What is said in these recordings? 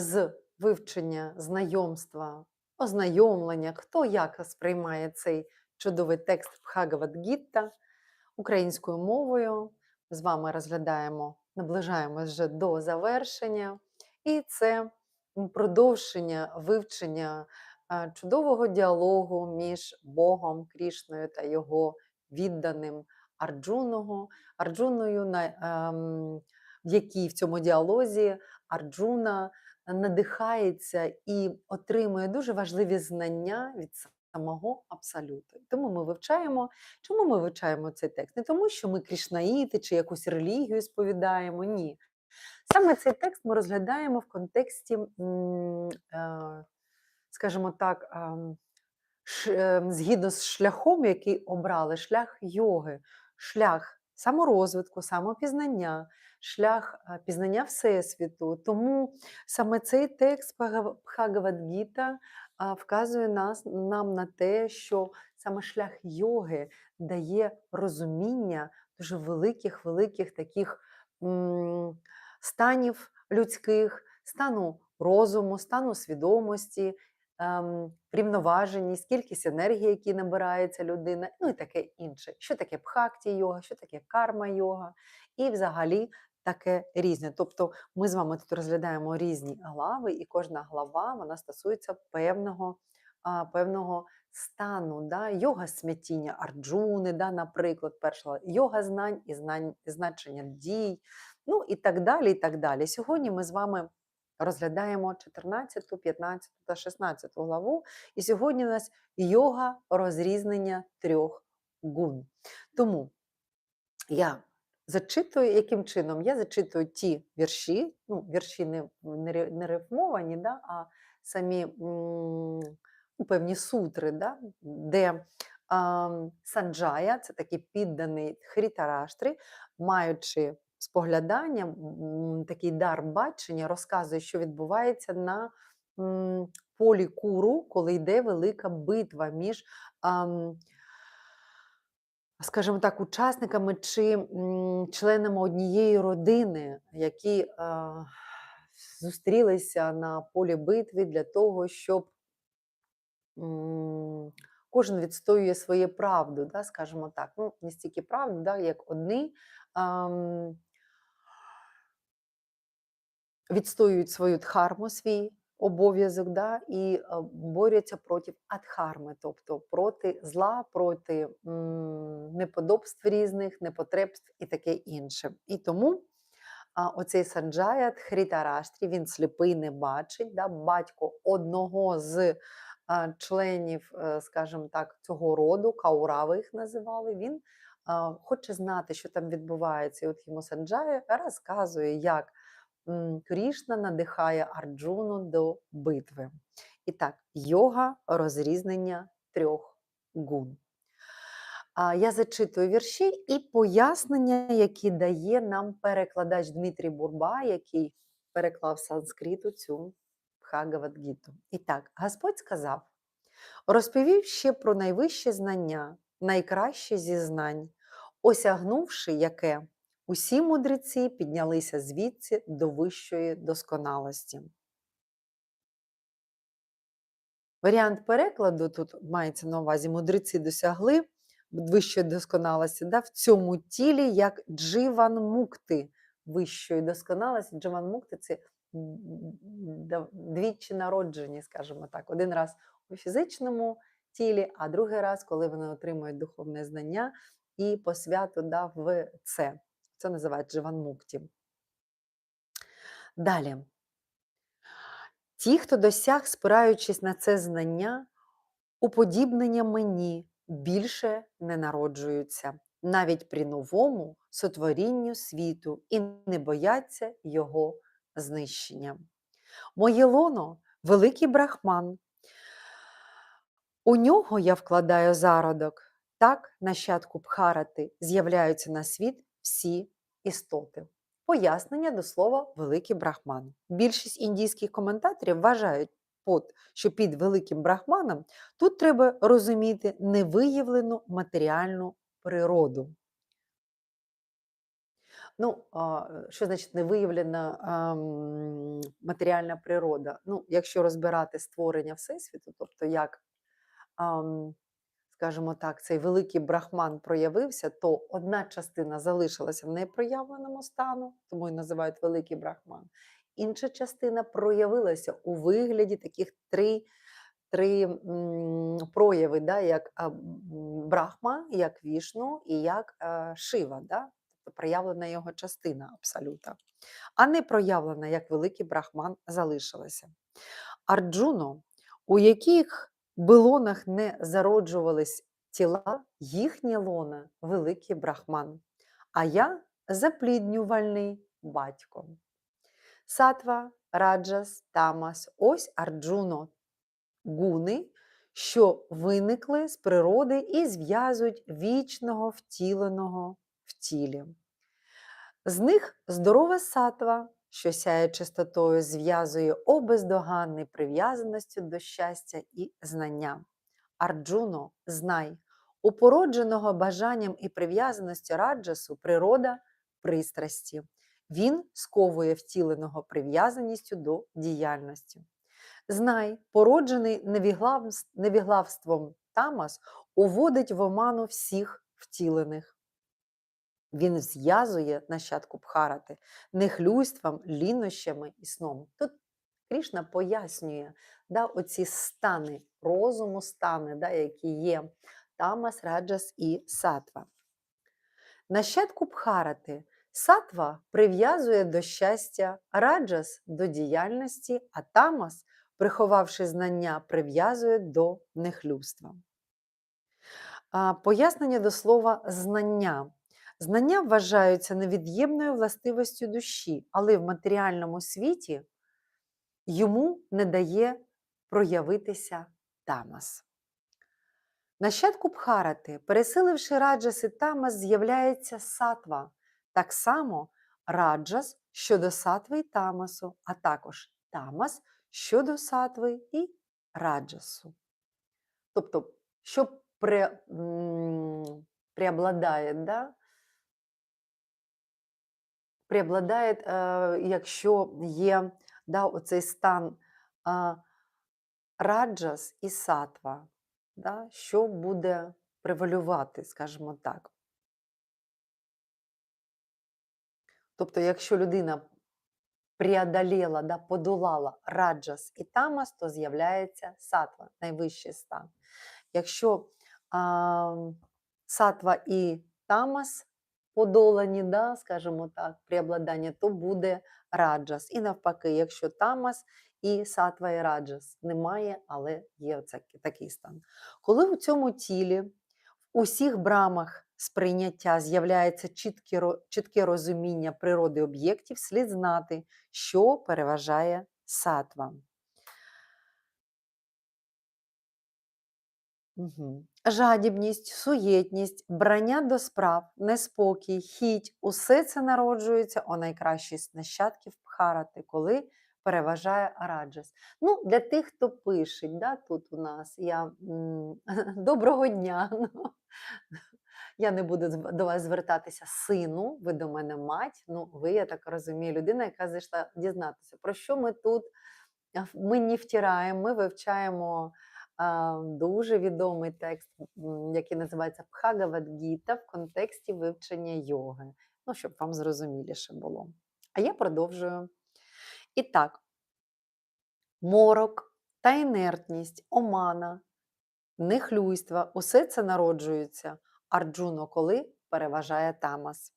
з вивчення, знайомства, ознайомлення, хто як сприймає цей чудовий текст Бхагавадгіта українською мовою. З вами розглядаємо, наближаємось вже до завершення, і це продовження вивчення чудового діалогу між Богом Крішною та його відданим Арджуного, Арджуною, ем, в якій в цьому діалозі Арджуна надихається і отримує дуже важливі знання від самого абсолюту. Тому ми вивчаємо. Чому ми вивчаємо цей текст? Не тому, що ми крішнаїти чи якусь релігію сповідаємо. Ні. Саме цей текст ми розглядаємо в контексті, е, скажімо так, ем, ем, згідно з шляхом, який обрали, шлях йоги, шлях саморозвитку, самопізнання, шлях е, пізнання Всесвіту. Тому саме цей текст Бхагав- Бхагавадгіта вказує нас, нам на те, що саме шлях йоги дає розуміння дуже великих, великих таких станів людських, стану розуму, стану свідомості, ем, врівноваженість, кількість енергії, які набирається людина, ну і таке інше. Що таке бхакті йога, що таке карма йога, і взагалі таке різне. Тобто ми з вами тут розглядаємо різні глави, і кожна глава вона стосується певного, певного стану. Да? Йога смятіння Арджуни, да, наприклад, перша йога знань і знань значення дій, ну і так далі. і так далі. Сьогодні ми з вами розглядаємо 14, 15 та 16 главу. І сьогодні у нас йога розрізнення трьох гун. Тому я зачитую, яким чином я зачитую ті вірші, ну, вірші не, не, рифмовані, да, а самі м, певні сутри, да, де Санджая, це такий підданий Хрітараштрі, маючи споглядання, такий дар бачення, розказує, що відбувається на полі куру, коли йде велика битва між. скажімо так, учасниками чи членами однієї родини, які зустрілися на полі битви для того, щоб кожен відстоює своє правду, да, скажімо так. Ну, не стільки правду, да, як одні. Відстоюють свою дхарму, свій обов'язок, да, і борються проти адхарми, тобто проти зла, проти м, неподобств різних, непотребств і таке інше. І тому а, оцей Санджаят Хрітараштрі, він сліпий не бачить, да, батько одного з членів, е, скажімо так, цього роду, каурави їх називали, він хоче знати, що там відбувається. І от йому Санджая розказує, як Крішна надихає Арджуну до битви. І так, йога розрізнення трьох гун. Я зачитую вірші і пояснення, які дає нам перекладач Дмитрій Бурба, який переклав санскриту цю Бхагавадгіту. І так, Господь сказав: розповів ще про найвище знання, найкраще зі знань, осягнувши яке усі мудреці піднялися звідси до вищої досконалості. Варіант перекладу тут мається на увазі, мудреці досягли вищої досконалості да, в цьому тілі, як дживан мукти вищої досконалості. Дживан мукти це двічі народжені, скажімо так. Один раз у фізичному тілі, а другий раз, коли вони отримують духовне знання і посвяту да, в це. Це називають дживан мукті. Далі. Ті, хто досяг, спираючись на це знання, уподібнення мені більше не народжуються, навіть при новому сотворінню світу і не бояться його знищення. Моє лоно великий брахман. У нього я вкладаю зародок. Так, нащадку Бхарати з'являються на світ всі істоти. Пояснення до слова великий брахман. Більшість індійських коментаторів вважають, що під великим брахманом тут треба розуміти невиявлену матеріальну природу. Ну, що значить невиявлена матеріальна природа? Ну, якщо розбирати створення Всесвіту, тобто як, ам, скажімо так, цей великий брахман проявився, то одна частина залишилася в непроявленому стану, тому і називають великий брахман. Інша частина проявилася у вигляді таких три, три прояви, да, як Брахма, як Вішну і як е, Шива. Да? Тобто проявлена його частина абсолюта, а не проявлена, як великий брахман залишилася. Арджуно, у яких билонах не зароджувались тіла, їхнє лона великий брахман, а я запліднювальний батько. Сатва, раджас, тамас, ось Арджуно, гуни, що виникли з природи і зв'язують вічного втіленого в тілі. З них здорова сатва, що сяє чистотою, зв'язує обездоганний прив'язаності до щастя і знання. Арджуно, знай, у породженого бажанням і прив'язаності раджасу природа пристрасті. Він сковує втіленого прив'язаністю до діяльності. Знай, породжений невіглавством тамас уводить в оману всіх втілених. Він зв'язує нащадку Бхарати нехлюйством, лінощами і сном. Тут Крішна пояснює да, оці стани розуму, стани, да, які є тамас, раджас і сатва. Нащадку Бхарати сатва прив'язує до щастя, раджас до діяльності, а тамас, приховавши знання, прив'язує до нехлюйства. Пояснення до слова знання. Знання вважаються невід'ємною властивостю душі, але в матеріальному світі йому не дає проявитися тамас. Нащадку Бхарати, пересиливши раджас і тамас, з'являється сатва, так само раджас щодо сатви і тамасу, а також тамас щодо сатви і раджасу. Тобто, що пре, преобладає, да? Преобладає, якщо є да, оцей стан раджас і сатва, да, що буде превалювати, скажімо так. Тобто, якщо людина преодолела, да, подолала раджас і тамас, то з'являється сатва, найвищий стан. Якщо а, сатва і тамас подолані, да, скажімо так, преобладання, то буде раджас. І навпаки, якщо тамас і сатва і раджас немає, але є оце, такий стан. Коли у цьому тілі, в усіх брамах сприйняття з'являється чітке, чітке розуміння природи об'єктів, слід знати, що переважає сатва. Мгм. Жадібність, суєтність, брання до справ, неспокій, хіть усе це народжується у найкращій з нащадків Бхарати, коли переважає раджас. Ну, для тих, хто пише, да, тут у нас я доброго дня. ну, Я не буду до вас звертатися сину, ви до мене мать. Ну, ви, я так розумію, людина, яка зайшла дізнатися, про що ми тут ми не втираємо, ми вивчаємо дуже відомий текст, який називається Бхагавадгіта в контексті вивчення йоги. Ну, щоб вам зрозуміліше було. А я продовжую. І так, морок та інертність, омана, нехлюйства, усе це народжується Арджуно, коли переважає тамас.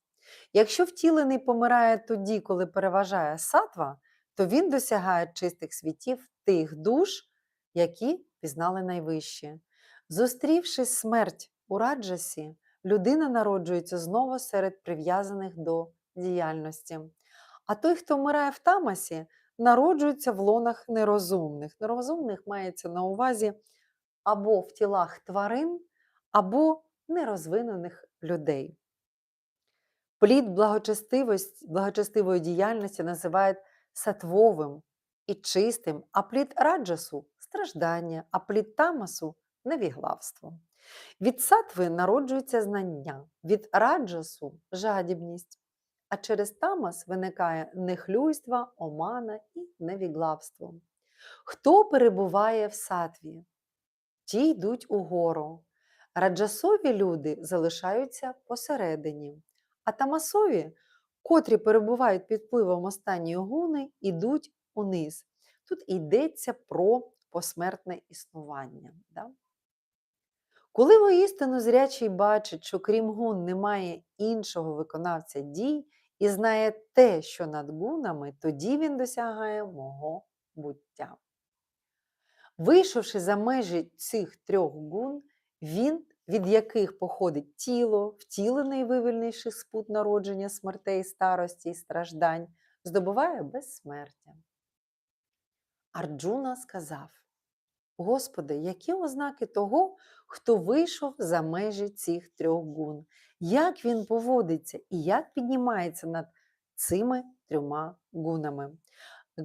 Якщо втілений помирає тоді, коли переважає сатва, то він досягає чистих світів тих душ, які пізнали найвище. Зустрівши смерть у раджасі, людина народжується знову серед прив'язаних до діяльності. А той, хто вмирає в тамасі, народжується в лонах нерозумних. Нерозумних мається на увазі або в тілах тварин, або нерозвинених людей. Плід благочестивої діяльності називають сатвовим і чистим, а плід раджасу страждання, а плід тамасу невіглавство. Від сатви народжується знання, від раджасу жадібність, а через тамас виникає нехлюйство, омана і невіглавство. Хто перебуває в сатві? Ті йдуть угору. Раджасові люди залишаються посередині, а тамасові, котрі перебувають під впливом останньої гуни, йдуть униз. Тут йдеться про посмертне існування. Да? Коли воістину зрячий бачить, що крім гун немає іншого виконавця дій і знає те, що над гунами, тоді він досягає мого буття. Вийшовши за межі цих трьох гун, він, від яких походить тіло, втілений, вивільнивши спут народження, смертей, старості і страждань, здобуває безсмертя. Арджуна сказав: Господи, які ознаки того, хто вийшов за межі цих трьох гун? Як він поводиться і як піднімається над цими трьома гунами?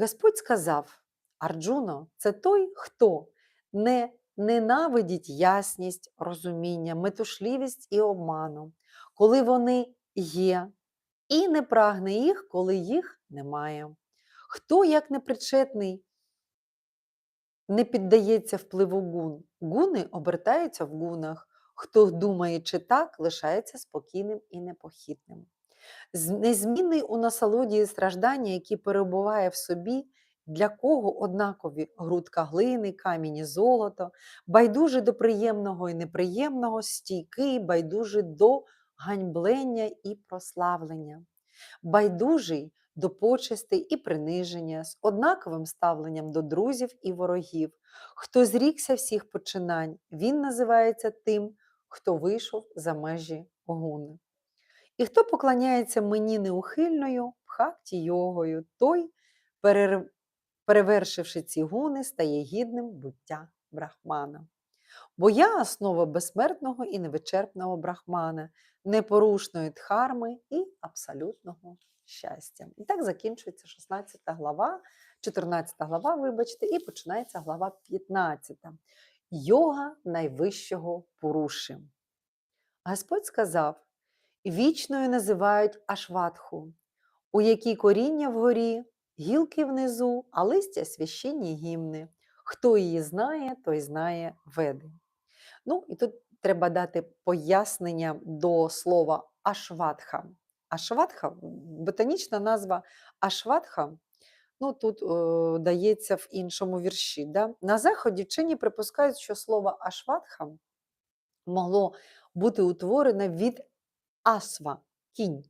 Господь сказав: Арджуно, це той, хто не ненавидить ясність, розуміння, метушливість і обману, коли вони є, і не прагне їх, коли їх немає. Хто, як непричетний, не піддається впливу гун, гуни обертаються в гунах. Хто думає чи так, лишається спокійним і непохитним. Незмінний у насолоді страждання, які перебуває в собі, для кого однакові грудка глини, камінь золото, байдужий до приємного і неприємного, стійкий, байдужий до ганьблення і прославлення, байдужий до почестей і приниження, з однаковим ставленням до друзів і ворогів. Хто зрікся всіх починань, він називається тим, хто вийшов за межі гуни. І хто поклоняється мені неухильною, пхакті йогою, той, перевершивши ці гуни, стає гідним буття брахмана. Бо я основа безсмертного і невичерпного брахмана, непорушної дхарми і абсолютного щастя. І так закінчується 16 глава, 14 глава, вибачте, і починається глава 15. Йога найвищого Пуруши. Господь сказав: вічною називають Ашватху, у якій коріння вгорі, гілки внизу, а листя священні гімни. Хто її знає, той знає веди. Ну і тут треба дати пояснення до слова ашватха. Ашватха, ботанічна назва ашватха, ну тут е, дається в іншому вірші. Да? На заході вчені припускають, що слово ашватха могло бути утворене від асва, кінь.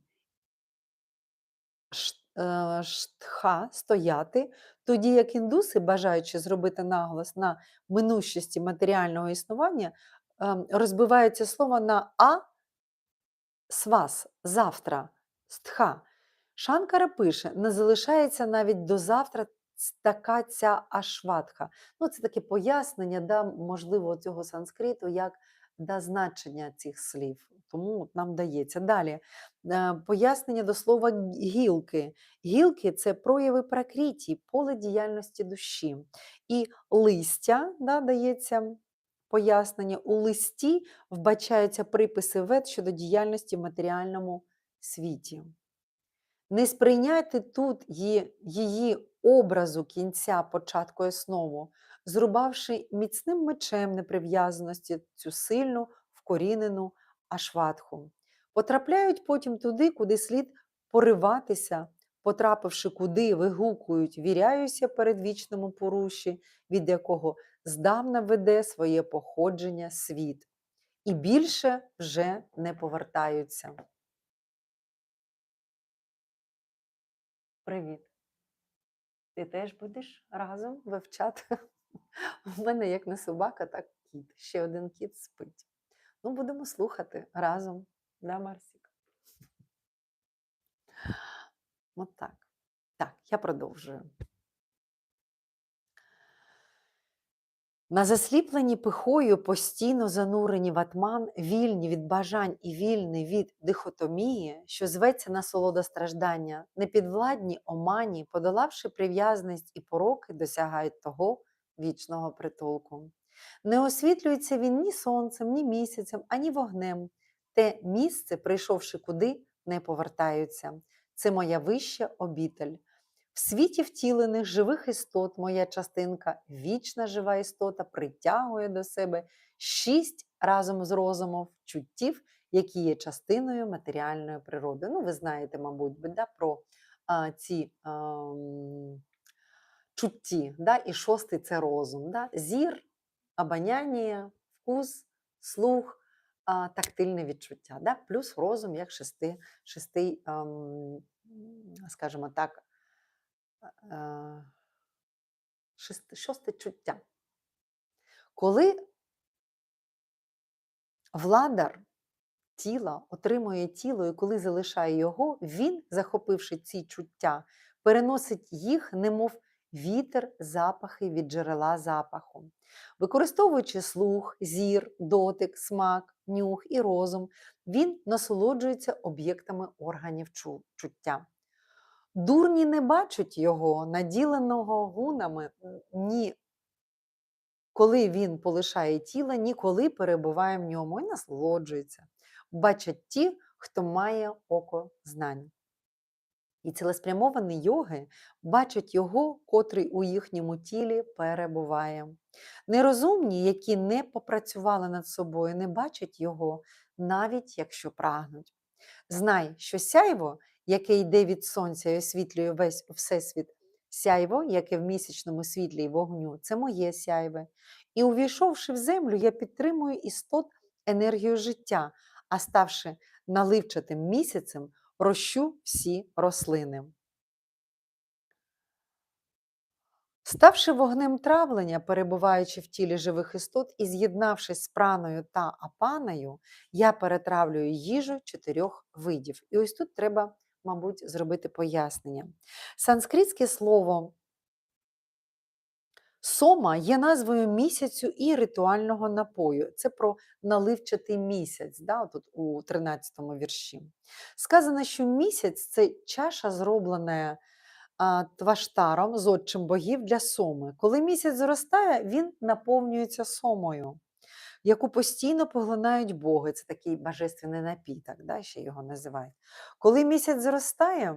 Е, Штха стояти, тоді як індуси, бажаючи зробити наголос на минущості матеріального існування, ем, розбивають це слово на а свас завтра, стха. Шанкара пише: не залишається навіть до завтра така ця ашватха. Ну, це таке пояснення, да, можливо, цього санскриту, як да, значення цих слів. Тому нам дається. Далі е, пояснення до слова гілки. Гілки це прояви пракріті, поле діяльності душі. І листя да, дається пояснення. У листі вбачаються приписи вед щодо діяльності в матеріальному світі. Не сприйняти тут її образу кінця, початку і основу, зрубавши міцним мечем неприв'язаності цю сильну вкорінену ашватху. Потрапляють потім туди, куди слід пориватися, потрапивши куди, вигукують, віряюся перед вічному поруші, від якого здавна веде своє походження світ, і більше вже не повертаються. Привіт. Ти теж будеш разом вивчати? У мене як не собака, так кіт. Ще один кіт спить. Ну, будемо слухати разом, да, Марсік? От так. Так, я продовжую. На засліплені пихою, постійно занурені в атман, вільні від бажань і вільні від дихотомії, що зветься насолода страждання, непідвладні омані, подолавши прив'язаність і пороки, досягають того вічного притулку. Не освітлюється він ні сонцем, ні місяцем, ані вогнем. Те місце, прийшовши куди, не повертаються. це моя вища обітель. В світі втілених живих істот моя частинка, вічна жива істота, притягує до себе шість разом з розумом чуттів, які є частиною матеріальної природи. Ну, ви знаєте, мабуть, да, про а, ці а, чутті. Да? І шостий це розум. Да? Зір, обоняння, вкус, слух, а, тактильне відчуття. Да? Плюс розум як шести, шестий, ам, скажімо так, шести, шосте чуття. Коли владар тіла отримує тіло, і коли залишає його, він, захопивши ці чуття, переносить їх, немов вітер, запахи від джерела запаху. Використовуючи слух, зір, дотик, смак, нюх і розум, він насолоджується об'єктами органів чуття. Дурні не бачать його, наділеного гунами, ні коли він полишає тіло, ні коли перебуває в ньому і насолоджується. Бачать ті, хто має око знань. І цілеспрямовані йоги бачать його, котрий у їхньому тілі перебуває. Нерозумні, які не попрацювали над собою, не бачать його, навіть якщо прагнуть. Знай, що сяйво, яке йде від сонця і освітлює весь всесвіт, сяйво, яке в місячному світлі й вогню, це моє сяйве. І увійшовши в землю, я підтримую істот енергію життя, а ставши наливчатим місяцем, рощу всі рослини. Ставши вогнем травлення, перебуваючи в тілі живих істот і з'єднавшись з праною та апаною, я перетравлюю їжу чотирьох видів. І ось тут треба, мабуть, зробити пояснення. Санскритське слово сома є назвою місяцю і ритуального напою. Це про наливчатий місяць, да, тут у 13 вірші. Сказано, що місяць це чаша, зроблена тваштаром, зодчим богів для соми. Коли місяць зростає, він наповнюється сомою, яку постійно поглинають боги. Це такий божественний напіток, да, ще його називають. Коли місяць зростає,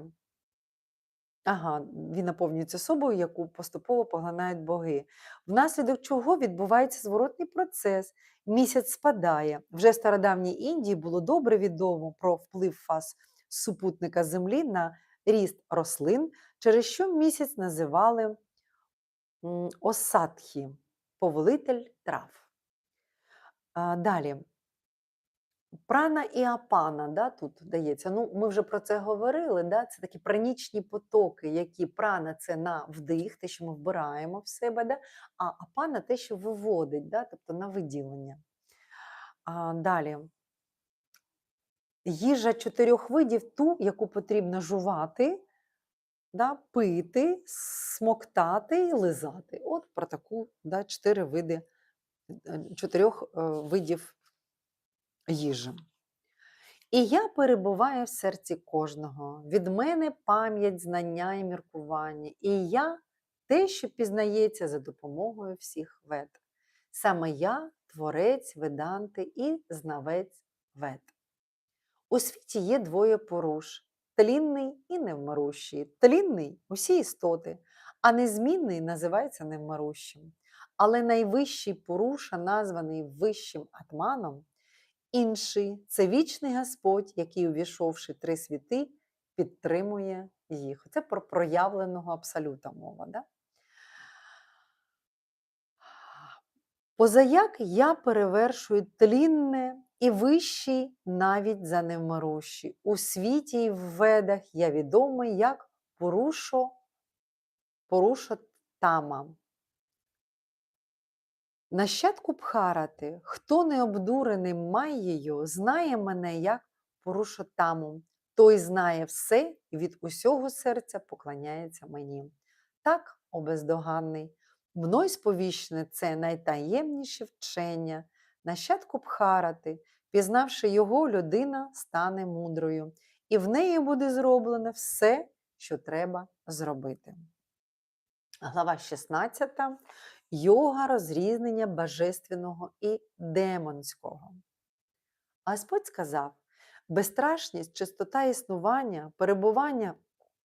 ага, він наповнюється собою, яку поступово поглинають боги. Внаслідок чого відбувається зворотний процес. Місяць спадає. Вже в стародавній Індії було добре відомо про вплив фаз супутника Землі на ріст рослин, через що місяць називали осадхі, повелитель трав. Далі. Прана і апана, да, тут дається. Ну, ми вже про це говорили. Да? Це такі пранічні потоки, які прана це на вдих, те, що ми вбираємо в себе, да? а апана те, що виводить, да? тобто на виділення. А, далі. Їжа чотирьох видів, ту, яку потрібно жувати, да, пити, смоктати і лизати. От про таку да, чотири види, чотирьох е, видів їжі. І я перебуваю в серці кожного. Від мене пам'ять, знання і міркування. І я те, що пізнається за допомогою всіх вед. Саме я творець веданти і знавець вед. У світі є двоє поруш тлінний і невмирущий. Тлінний усі істоти, а незмінний називається невмирущим. Але найвищий поруша, названий вищим атманом, інший це вічний Господь, який, увійшовши три світи, підтримує їх. Це про проявленого абсолюта мова. Да? Позаяк я перевершую тлінне і вищий навіть за невмирущий. У світі і в ведах я відомий як Порушо, Порушо Тама. Нащадку Бхарати, хто не обдурений Майєю, знає мене як Порушотаму. Той знає все і від усього серця поклоняється мені. Так, о бездоганний, мною сповіщене це найтаємніше вчення, нащадку Бхарати, пізнавши його, людина стане мудрою, і в неї буде зроблено все, що треба зробити. Глава 16. Йога розрізнення божественного і демонського. Господь сказав: Безстрашність, чистота існування, перебування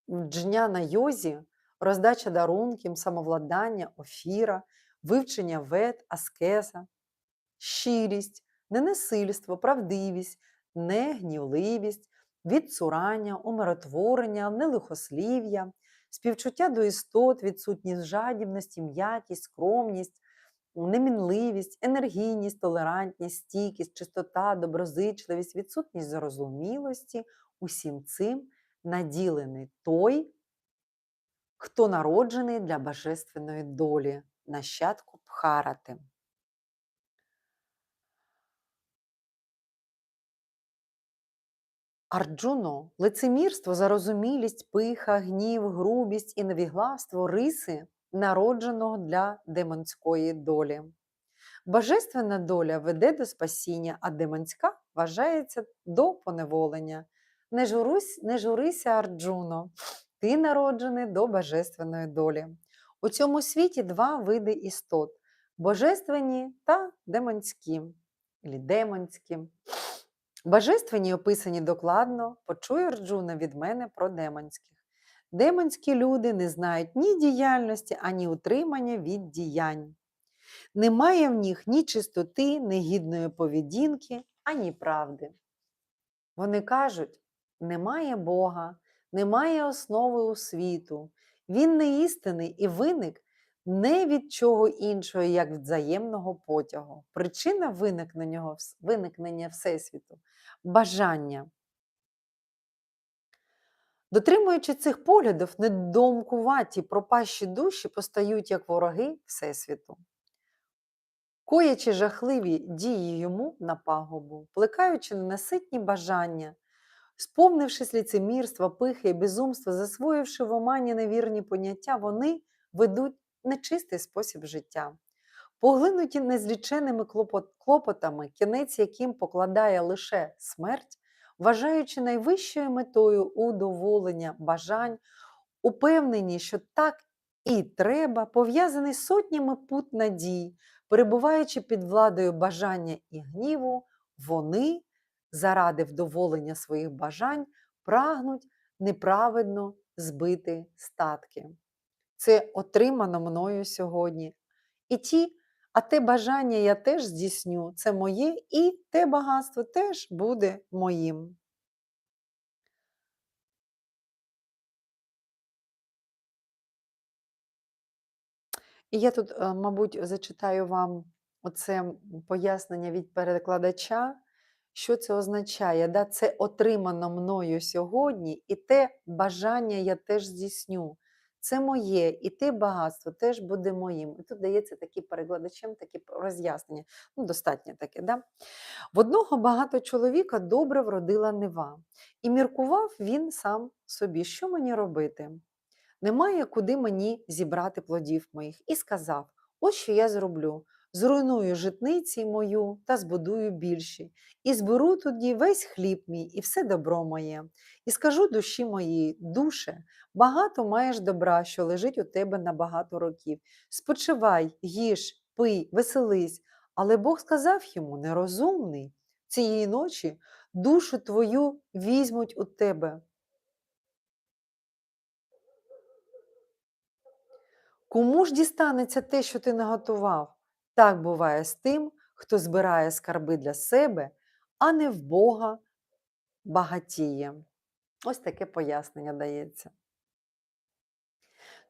в джня на йозі, роздача дарунків, самовладання, офіра, вивчення вед, аскеза, щирість, ненасильство, правдивість, негнівливість, відцурання, умиротворення, нелихослів'я, співчуття до істот, відсутність жадібності, м'якість, скромність, немінливість, енергійність, толерантність, стійкість, чистота, доброзичливість, відсутність зарозумілості, усім цим наділений той, хто народжений для божественної долі, нащадку Бхарати. Арджуно, лицемірство, зарозумілість, пиха, гнів, грубість і невігластво риси, народженого для демонської долі. Божественна доля веде до спасіння, а демонська вважається до поневолення. Не, журусь, не журися, Арджуно, ти народжений до божественної долі. У цьому світі два види істот божественні та демонські. Ілі демонські. Божественні описані докладно, почуй Арджуна від мене про демонських. Демонські люди не знають ні діяльності, ані утримання від діянь. Немає в них ні чистоти, ні гідної поведінки, ані правди. Вони кажуть: немає Бога, немає основи у світу, Він не істинний і виник не від чого іншого, як взаємного потягу. Причина виникнення, виникнення Всесвіту бажання. Дотримуючи цих поглядів, недоумкуваті пропащі душі постають як вороги Всесвіту. Коячи жахливі дії йому на пагубу, плекаючи ненаситні бажання, сповнившись ліцемірства, пихи і безумства, засвоївши в омані невірні поняття, вони ведуть нечистий спосіб життя. Поглинуті незліченими клопотами, кінець яким покладає лише смерть, вважаючи найвищою метою удоволення бажань, упевнені, що так і треба, пов'язаний сотнями пут надій, перебуваючи під владою бажання і гніву, вони заради вдоволення своїх бажань прагнуть неправедно збити статки. Це отримано мною сьогодні. І ті, а те бажання я теж здійсню, це моє, і те багатство теж буде моїм. І я тут, е, мабуть, зачитаю вам оце пояснення від перекладача, що це означає. Да? Це отримано мною сьогодні, і те бажання я теж здійсню. Це моє, і те багатство теж буде моїм. І тут дається такі перекладачем такі роз'яснення. Ну, достатньо таке. Да? В одного багато чоловіка добре вродила нива, і міркував він сам собі, що мені робити. Немає куди мені зібрати плодів моїх, і сказав: ось що я зроблю. Зруйную житниці мою та збудую більші, і зберу тоді весь хліб мій і все добро моє, і скажу душі моїй, душе, багато маєш добра, що лежить у тебе на багато років. Спочивай, їж, пий, веселись. Але Бог сказав йому нерозумний, цієї ночі душу твою візьмуть у тебе. Кому ж дістанеться те, що ти наготував? Так буває з тим, хто збирає скарби для себе, а не в Бога багатіє. Ось таке пояснення дається.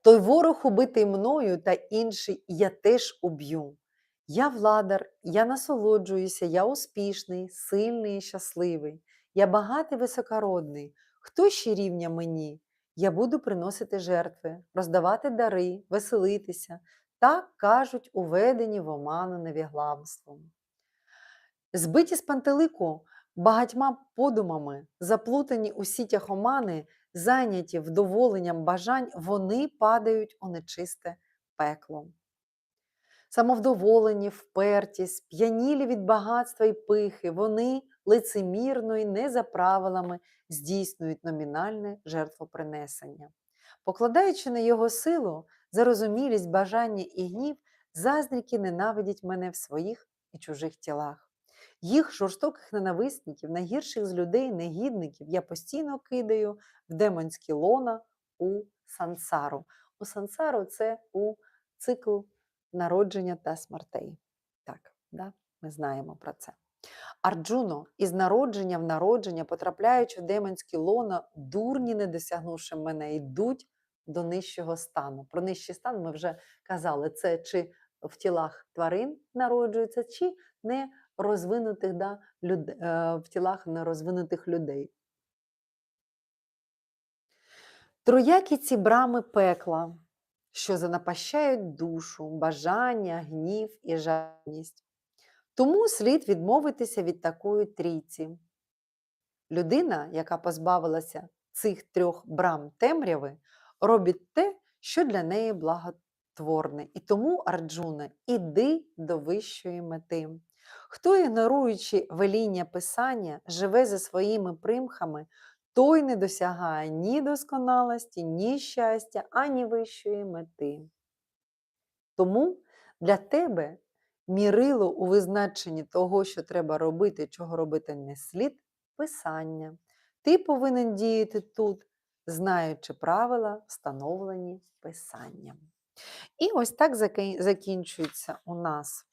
Той ворог убитий мною та інший я теж уб'ю. Я владар, я насолоджуюся, я успішний, сильний і щасливий, я багатий високородний. Хто ще рівня мені? Я буду приносити жертви, роздавати дари, веселитися. Так кажуть, уведені в оману невіглавством. Збиті з пантелику багатьма подумами, заплутані у сітях омани, зайняті вдоволенням бажань, вони падають у нечисте пекло. Самовдоволені, вперті, сп'янілі від багатства і пихи, вони лицемірно і не за правилами здійснюють номінальне жертвопринесення. Покладаючи на його силу, зарозумілість, бажання і гнів, заздріки ненавидять мене в своїх і чужих тілах. Їх жорстоких ненависників, найгірших з людей, негідників я постійно кидаю в демонські лона у сансару. У сансару це у цикл народження та смертей. Так, да? ми знаємо про це. Арджуно, із народження в народження, потрапляючи в демонські лона, дурні, не досягнувши мене, йдуть до нижчого стану. Про нижчий стан ми вже казали, це чи в тілах тварин народжується, чи не розвинутих да, люд... е, в тілах нерозвинутих людей. Троякі ці брами пекла, що занапащають душу, бажання, гнів і жадність. Тому слід відмовитися від такої трійці. Людина, яка позбавилася цих трьох брам темряви, робить те, що для неї благотворне. І тому, Арджуна, іди до вищої мети. Хто, ігноруючи веління писання, живе за своїми примхами, той не досягає ні досконалості, ні щастя, ані вищої мети. Тому для тебе мірило у визначенні того, що треба робити, чого робити не слід, писання. Ти повинен діяти тут, знаючи правила, встановлені писанням. І ось так закінчується у нас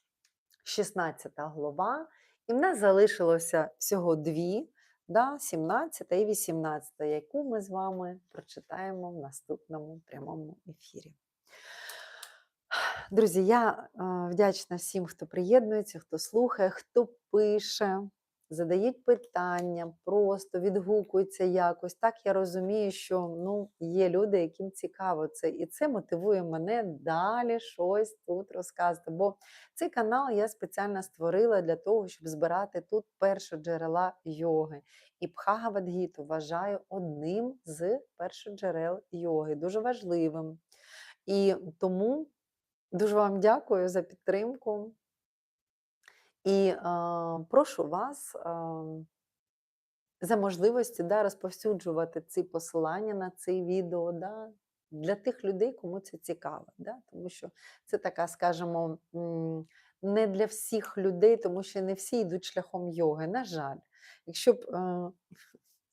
16 глава, і в нас залишилося всього дві, да, 17 і 18, яку ми з вами прочитаємо в наступному прямому ефірі. Друзі, я вдячна всім, хто приєднується, хто слухає, хто пише, задають питання, просто відгукуються якось. Так я розумію, що ну, є люди, яким цікаво це, і це мотивує мене далі щось тут розказувати. Бо цей канал я спеціально створила для того, щоб збирати тут першоджерела йоги. І Бхагавадгіту вважаю одним з першоджерел йоги, дуже важливим. І тому Дуже вам дякую за підтримку. І е, прошу вас е, за можливості да, розповсюджувати ці посилання на це відео да, для тих людей, кому це цікаво. Да? Тому що це така, скажімо, не для всіх людей, тому що не всі йдуть шляхом йоги. На жаль, якщо б е,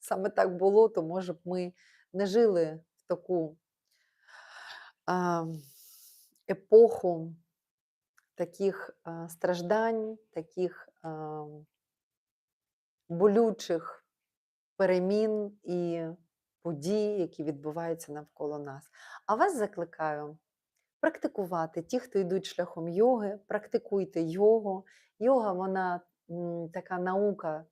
саме так було, то може б ми не жили в таку. е, епоху таких страждань, таких болючих перемін і подій, які відбуваються навколо нас. А вас закликаю практикувати ті, хто йдуть шляхом йоги, практикуйте йогу. Йога, вона така наука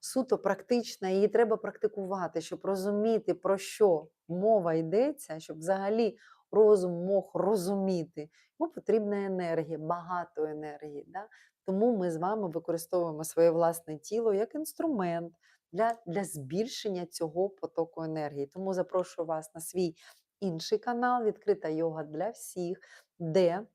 суто практична, її треба практикувати, щоб розуміти, про що мова йдеться, щоб взагалі розум мог розуміти. Йому потрібна енергія, багато енергії. Да? Тому ми з вами використовуємо своє власне тіло як інструмент для, для збільшення цього потоку енергії. Тому запрошую вас на свій інший канал Відкрита йога для всіх, де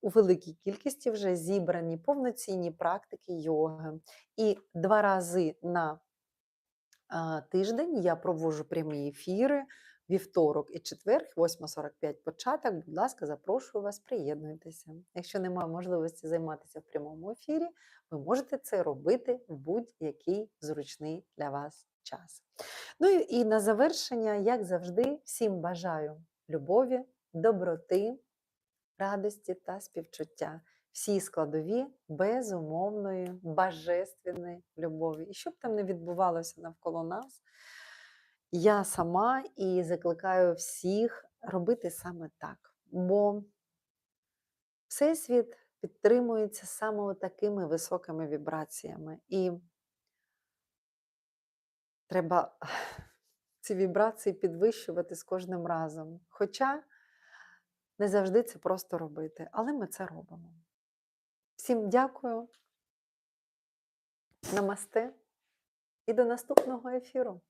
у великій кількості вже зібрані повноцінні практики йоги. І два рази на тиждень я проводжу прямі ефіри. Вівторок і четвер, 8.45 початок. Будь ласка, запрошую вас, приєднуйтеся. Якщо немає можливості займатися в прямому ефірі, ви можете це робити в будь-який зручний для вас час. Ну і, на завершення, як завжди, всім бажаю любові, доброти, радості та співчуття. Всі складові безумовної, божественної любові. І що б там не відбувалося навколо нас, я сама і закликаю всіх робити саме так. Бо Всесвіт підтримується саме такими високими вібраціями. І треба ці вібрації підвищувати з кожним разом. Хоча не завжди це просто робити, але ми це робимо. Всім дякую. Намасте і до наступного ефіру.